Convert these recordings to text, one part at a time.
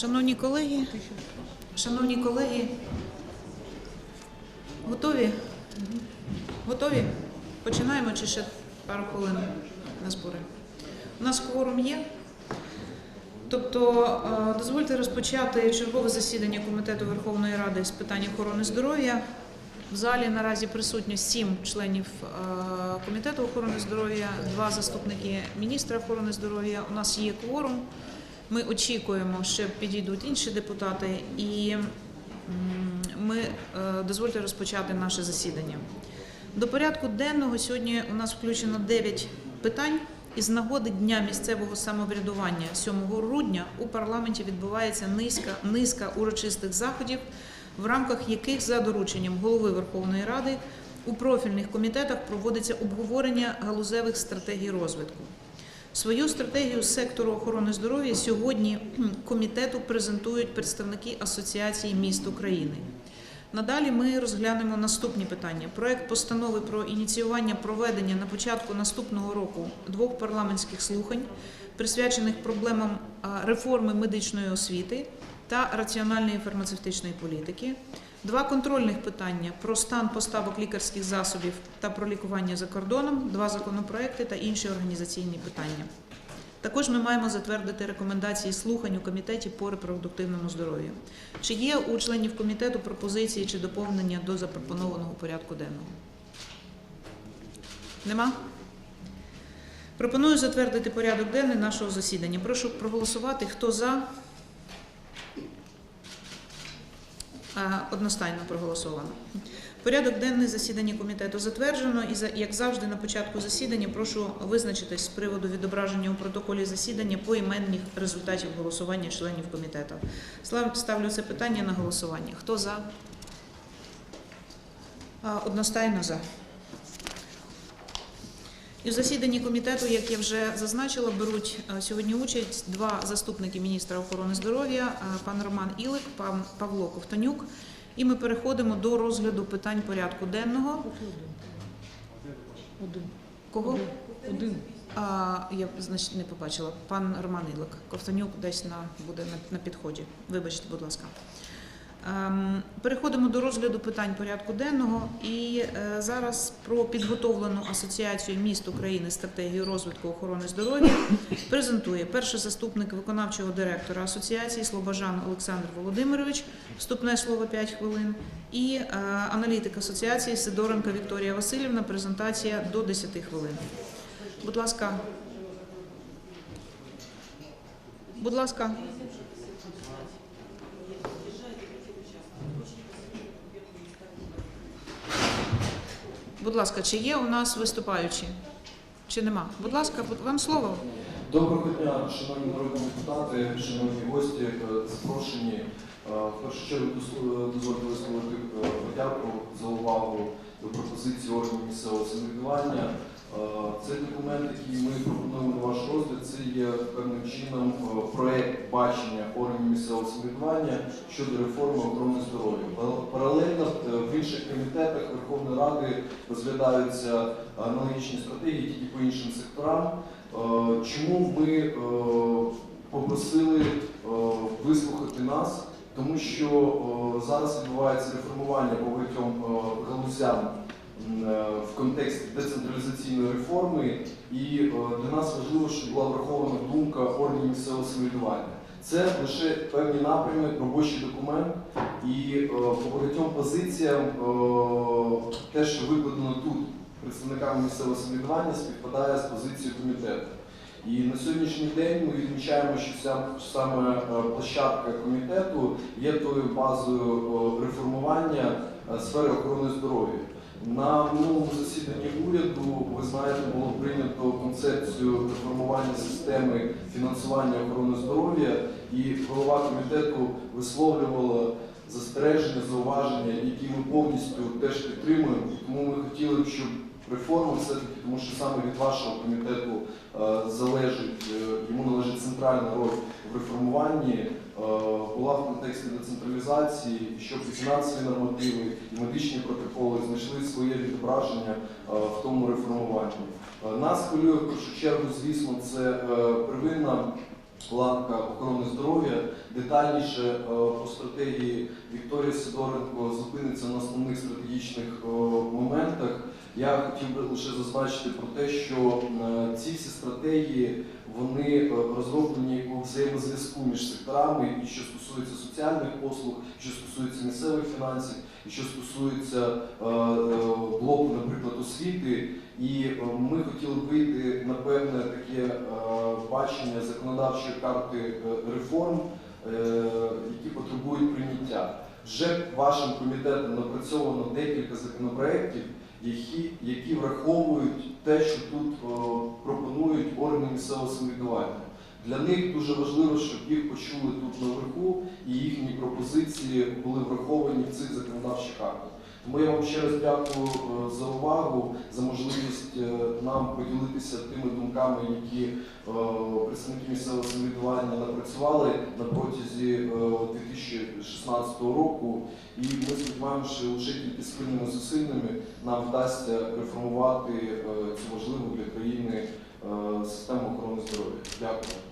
Шановні колеги, шановні колеги, готові? Готові? Починаємо чи ще пару хвилин на збори? У нас кворум є. Тобто, е, дозвольте розпочати чергове засідання Комітету Верховної Ради з питань охорони здоров'я. В залі наразі присутні сім членів е, Комітету охорони здоров'я, два заступники міністра охорони здоров'я. У нас є кворум. Ми очікуємо, що підійдуть інші депутати, і ми е, дозвольте розпочати наше засідання. До порядку денного сьогодні у нас включено 9 питань. Із нагоди Дня місцевого самоврядування 7 грудня у парламенті відбувається низка, низка урочистих заходів, в рамках яких за дорученням голови Верховної Ради у профільних комітетах проводиться обговорення галузевих стратегій розвитку. Свою стратегію сектору охорони здоров'я сьогодні комітету презентують представники Асоціації міст України. Надалі ми розглянемо наступні питання: проект постанови про ініціювання проведення на початку наступного року двох парламентських слухань, присвячених проблемам реформи медичної освіти та раціональної фармацевтичної політики. Два контрольних питання про стан поставок лікарських засобів та про лікування за кордоном, два законопроекти та інші організаційні питання. Також ми маємо затвердити рекомендації слухань у комітеті по репродуктивному здоров'ю. Чи є у членів комітету пропозиції чи доповнення до запропонованого порядку денного? Нема? Пропоную затвердити порядок денний нашого засідання. Прошу проголосувати. Хто за? Е, Одностайно проголосовано. Порядок денний засідання комітету затверджено і як завжди на початку засідання прошу визначитись з приводу відображення у протоколі засідання поіменних результатів голосування членів комітету. Ставлю це питання на голосування. Хто за? Одностайно за. І в засіданні комітету, як я вже зазначила, беруть е, сьогодні участь два заступники міністра охорони здоров'я, е, пан Роман Ілик, пан Павло Ковтонюк. І ми переходимо до розгляду питань порядку денного. Один. Кого? Один. А, я значить не побачила. Пан Роман Ілик. Ковтонюк десь на буде на, на підході. Вибачте, будь ласка. Ем, переходимо до розгляду питань порядку денного. І е, зараз про підготовлену асоціацію міст України стратегію розвитку охорони здоров'я презентує перший заступник виконавчого директора асоціації Слобожан Олександр Володимирович. Вступне слово 5 хвилин. І е, аналітик асоціації Сидоренко Вікторія Васильівна. Презентація до 10 хвилин. Будь ласка. Будь ласка. Будь ласка, чи є у нас виступаючі? Чи нема? Будь ласка, вам слово. Доброго дня, шановні народні депутати, шановні гості, е, запрошені. Е, В першу чергу дослу- дозвольте висловити е, подяку за увагу до пропозиції органів місцевого самоврядування. Е, Цей документ, який ми пропонуємо на ваш розгляд, це є певним чином е, проект бачення органів місцевого самоврядування щодо реформи охорони здоров'я. Паралельно е, в інших комітетах Верховної Ради розглядаються аналогічні стратегії тільки по іншим секторам. Чому ми попросили вислухати нас? Тому що зараз відбувається реформування по багатьом галузям в контексті децентралізаційної реформи, і е, для нас важливо, щоб була врахована думка органів місцевого самоврядування. Це лише певні напрями, робочий документ, і е, по багатьом позиціям е, те, що викладено тут представниками місцевого самоврядування, співпадає з позицією комітету. І на сьогоднішній день ми відмічаємо, що ця саме е, площадка комітету є тою базою е, реформування е, сфери охорони здоров'я. На минулому засіданні уряду, ви знаєте, було прийнято концепцію реформування системи фінансування охорони здоров'я, і голова комітету висловлювала застереження, зауваження, які ми повністю теж підтримуємо. Тому ми хотіли б, щоб реформа все-таки, тому що саме від вашого комітету е, залежить, е, йому належить центральна роль в реформуванні, була в контексті децентралізації, щоб фінансові нормативи, і медичні протоколи знайшли своє відображення е, в тому реформуванні. Е, Нас хвилює в першу чергу, звісно, це е, первинна ланка охорони здоров'я. Детальніше е, по стратегії Вікторія Сидоренко зупиниться на основних стратегічних е, моментах. Я хотів би лише зазначити про те, що е, ці всі стратегії вони розроблені у взаємозв'язку між секторами, і що стосується соціальних послуг, що стосується місцевих фінансів, і що стосується е, е, блоку, наприклад, освіти. І е, ми хотіли вийти на певне таке бачення законодавчої карти реформ, які потребують прийняття. Вже вашим комітетом напрацьовано декілька законопроєктів, які, які враховують те, що тут пропонують органи місцевого самоврядування. Для них дуже важливо, щоб їх почули тут наверху і їхні пропозиції були враховані в цих законодавчих актах. Тому я вам ще раз дякую е, за увагу, за можливість е, нам поділитися тими думками, які е, представники місцевого самоврядування напрацювали на протязі е, 2016 року. І ми сподіваємося, що лише тільки спільними зусиллями нам вдасться реформувати цю важливу для країни систему охорони здоров'я. Дякую.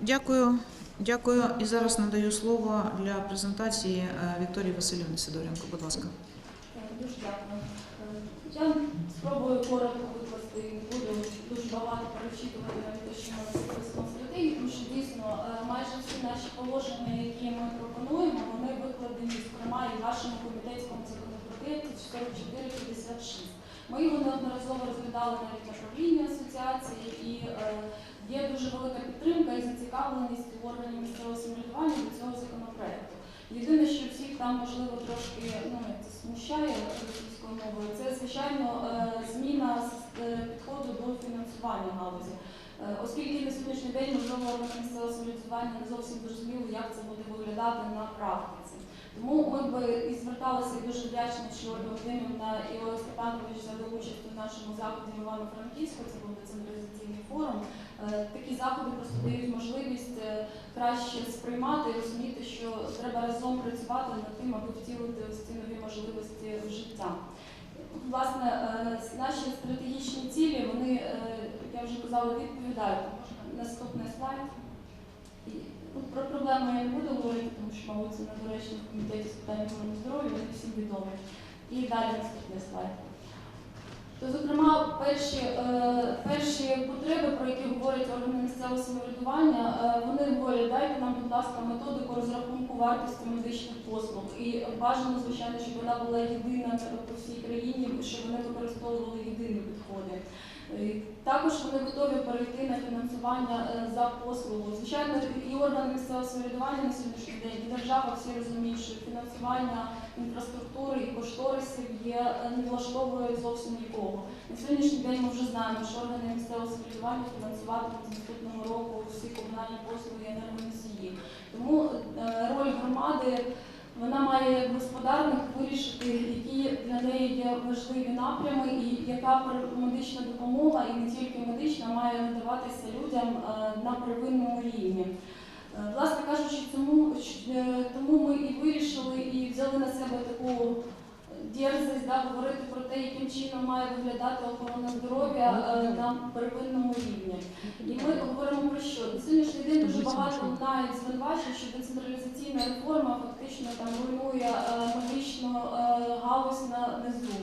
Дякую. Дякую. І зараз надаю слово для презентації е, Вікторії Васильівни Сидоренко. Будь ласка. Дуже дякую. Я спробую коротко викласти, буду дуже багато перечитувати навіть те, що ми написано стратегії, тому що дійсно е, майже всі наші положення, які ми пропонуємо, вони викладені, зокрема, і в вашому комітетському законопроекті 4456. Ми його неодноразово розглядали навіть на правлінні асоціації, і е, є дуже велика підтримка і зацікавленість у органів місцевого самоврядування до цього законопроекту. Єдине, що всіх там можливо трошки ну, це смущає російською мовою, це звичайно е, зміна е, підходу до фінансування галузі. Е, Оскільки на сьогоднішній день можливо органи місцевого самоврядування не зовсім зрозуміло, як це буде виглядати на практиці. Тому ми би і зверталися дуже вдячні, що Володимирівна і Олег Степанович взяли участь у нашому заході в Івано-Франківську, це був децентралізаційний форум. Е, Такі заходи просто дають можливість е, краще сприймати і розуміти, що треба разом працювати над тим, аби втілити ось ці нові можливості в життя. Власне, е, наші стратегічні цілі, вони, як я вже казала, відповідають. Наступний слайд. Про проблеми я не буду говорити, тому що, мабуть, це недоречно в комітеті з питань охорони здоров'я, вони всім відомі. І далі наступний слайд. То, зокрема, перші, е, перші потреби, про які говорять органи місцевого самоврядування, е, вони говорять, дайте нам, будь ласка, методику розрахунку вартості медичних послуг. І бажано, звичайно, щоб вона була єдина по всій країні, щоб вони використовували єдині підходи. Е, Також вони готові перейти на фінансування е, за послугу. Звичайно, і органи місцевого самоврядування на сьогоднішній день, і держава всі розуміють, що фінансування інфраструктури і кошторисів є е, не влаштовує зовсім нікого. На сьогоднішній день ми вже знаємо, що органи місцевого самоврядування фінансуватимуть з наступного року всі комунальні послуги енергоносії. Тому роль громади вона має як господарник вирішити, які для неї є важливі напрями, і яка медична допомога, і не тільки медична, має надаватися людям е, на первинному рівні. Е, Власне кажучи, тому, е, тому ми і вирішили і взяли на себе таку дерзость да, говорити про те, яким чином має виглядати охорона здоров'я е, на первинному рівні. І ми говоримо про що? На сьогоднішній день дуже багато лунають звинувачень, що децентралізаційна реформа фактично там руйнує е, медичну е, галузь на низу.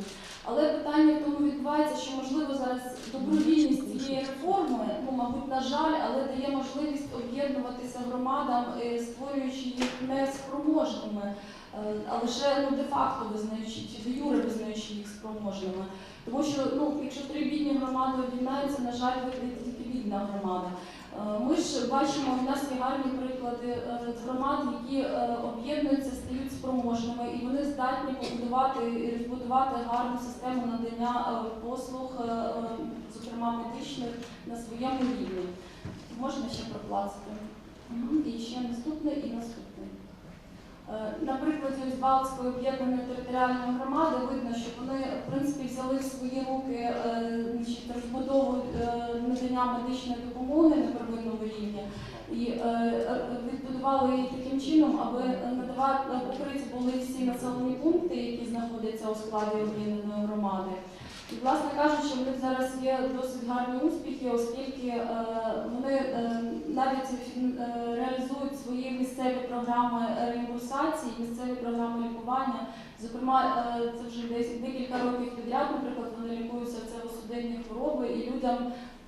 Але питання в тому відбувається, що можливо зараз добровільність цієї реформи, ну мабуть, на жаль, але дає можливість об'єднуватися громадам, е, створюючи їх неспроможними, е, а лише ну де-факто визнаючи чи де юре визнаючи їх спроможними. Тому що ну, якщо три бідні громади об'єднаються, на жаль, вийде тільки бідна громада. Е, Ми ж бачимо, в нас є гарні приклади е, громад, які об'єднуються, стають спроможними, і вони здатні побудувати і розбудувати гарну систему надання послуг, зокрема медичних, на своєму рівні. Можна ще проплацати? І ще наступний і наступний. Е, На прикладі Балтської об'єднаної територіальної громади видно, що вони в принципі взяли в свої руки е, розбудову е, надання медичної допомоги на первинному рівні і відбудували її таким чином, аби надавати покриті були всі населені пункти, які знаходяться у складі об'єднаної громади. І, власне кажучи, в них зараз є досить гарні успіхи, оскільки е, вони е, навіть е, реалізують свої місцеві програми реімбурсації, місцеві програми лікування. Зокрема, е, це вже десь декілька років підряд, наприклад, вони лікуються в судинні хвороби і людям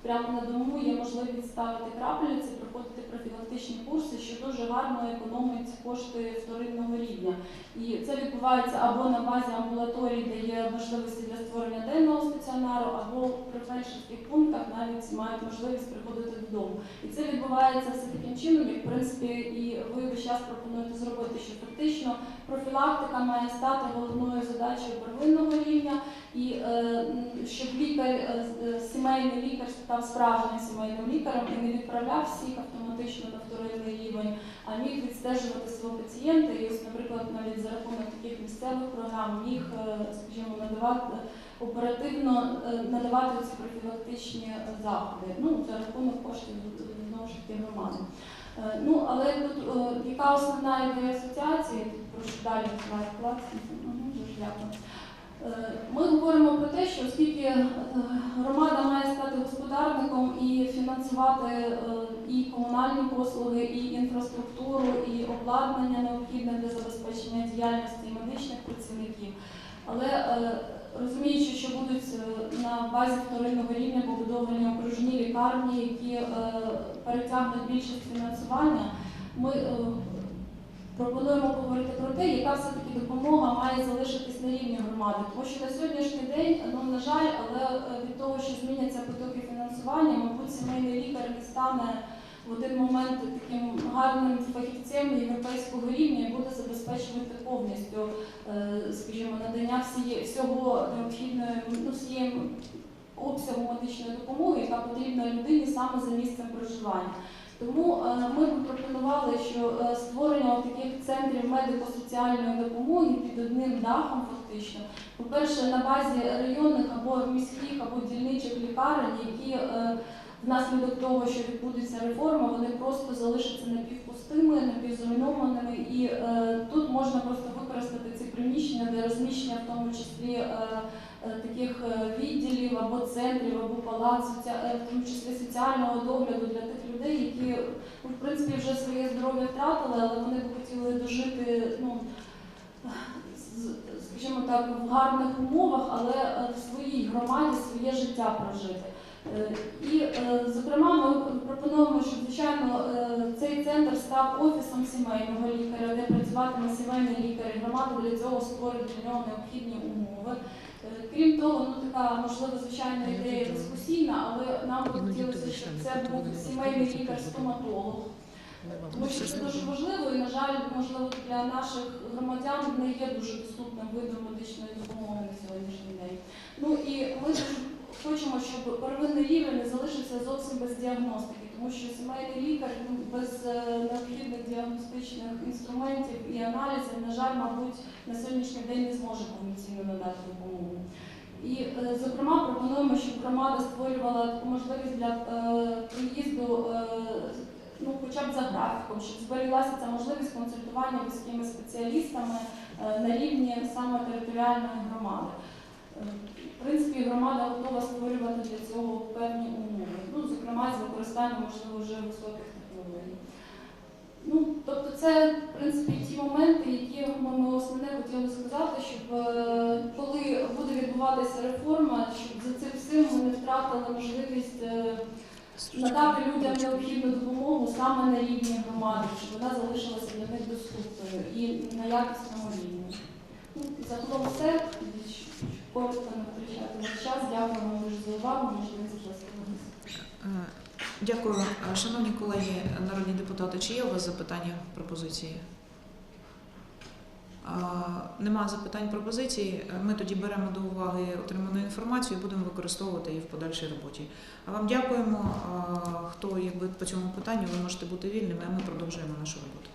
прямо на дому є можливість ставити крапельниці, проходити профілактичні курси, що дуже гарно економить кошти вторинного рівня. І це відбувається або на базі амбулаторій, де є можливості для створення денного стаціонару, або при фельдшерських пунктах навіть мають можливість приходити додому. І це відбувається все таким чином, як в принципі і ви весь час пропонуєте зробити, що фактично профілактика має стати головною задачею став справжнім сімейним лікарем і не відправляв всіх автоматично на вторинний рівень, а міг відстежувати свого пацієнта. І ось, наприклад, навіть за рахунок таких місцевих програм міг, е, скажімо, надавати оперативно е, надавати ці профілактичні заходи. Ну за рахунок коштів знову ж таки громади. Е, Ну, але тут яка основна ідея асоціації? Прошу далі слайд клас. Мгм, Дуже дякую. Ми говоримо про те, що оскільки е, громада має стати господарником і фінансувати е, і комунальні послуги, і інфраструктуру, і обладнання необхідне для забезпечення діяльності медичних працівників. Але е, розуміючи, що будуть на базі вторинного рівня побудовані окружні лікарні, які перетягнуть більшість фінансування, ми пропонуємо те, яка все-таки допомога має залишитись на рівні громади. Тому що на сьогоднішній день, ну на жаль, але е, від того, що зміняться потоки фінансування, мабуть, сімейний лікар не стане в один момент таким гарним фахівцем європейського рівня і буде забезпечувати повністю, е, скажімо, надання всієї всього необхідної ну, всієї обсягу медичної допомоги, яка потрібна людині саме за місцем проживання. Тому е, ми пропонували, що е, створення таких центрів медико-соціальної допомоги під одним дахом, фактично, по-перше, на базі районних або міських, або дільничих лікарень, які е, внаслідок того, що відбудеться реформа, вони просто залишаться напівпустими, напівзруйнованими, і тут можна просто використати ці приміщення для розміщення, в тому числі. Е, Таких е, відділів або центрів, або палат, соці- е, в тому числі соціального догляду для тих людей, які ну, в принципі вже своє здоров'я втратили, але вони б хотіли дожити ну, скажімо так, в гарних умовах, але в своїй громаді своє життя прожити. І, зокрема, ми пропонуємо, щоб звичайно цей центр став офісом сімейного лікаря, де працюватиме сімейний лікар, і громада для цього створить для нього необхідні умови. Е, Крім того, ну така можливо, звичайно, ідея дискусійна, але нам би хотілося, щоб це був сімейний лікар-стоматолог. Тому що це дуже важливо і, на жаль, можливо, для наших громадян не є дуже доступним видом медичної допомоги на сьогоднішній день. Ну і ми дуже хочемо, щоб первинний рівень не залишився зовсім без діагностики, тому що сімейний лікар ну, без е, необхідних діагностичних інструментів і аналізів, на жаль, мабуть, на сьогоднішній день не зможе повноцінно надати допомогу. І, е, зокрема, пропонуємо, щоб громада створювала таку можливість для е, приїзду, ну, хоча б за графіком, щоб зберіглася ця можливість консультування вузькими спеціалістами на рівні саме територіальної громади. В принципі, громада готова створювати для цього певні умови, ну, зокрема, з використанням, можливо, вже високих технологій. Ну, тобто це, в принципі, ті моменти, які ми, основне хотіли сказати, щоб е, коли буде відбуватися реформа, щоб за цим всім ми не втратили можливість е, надати людям необхідну допомогу саме на рівні громади, щоб вона залишилася для них доступною і на якісному рівні. Ну, загалом все. Коротко не втрачати час. Дякую вам дуже за увагу. Можливість Дякую. Е, Шановні колеги, народні депутати, чи є у вас запитання, пропозиції? Е, Нема запитань пропозицій. Е, Ми тоді беремо до уваги отриману інформацію і будемо використовувати її в подальшій роботі. А вам дякуємо. Е, Хто якби по цьому питанню, ви можете бути вільними, а ми продовжуємо нашу роботу.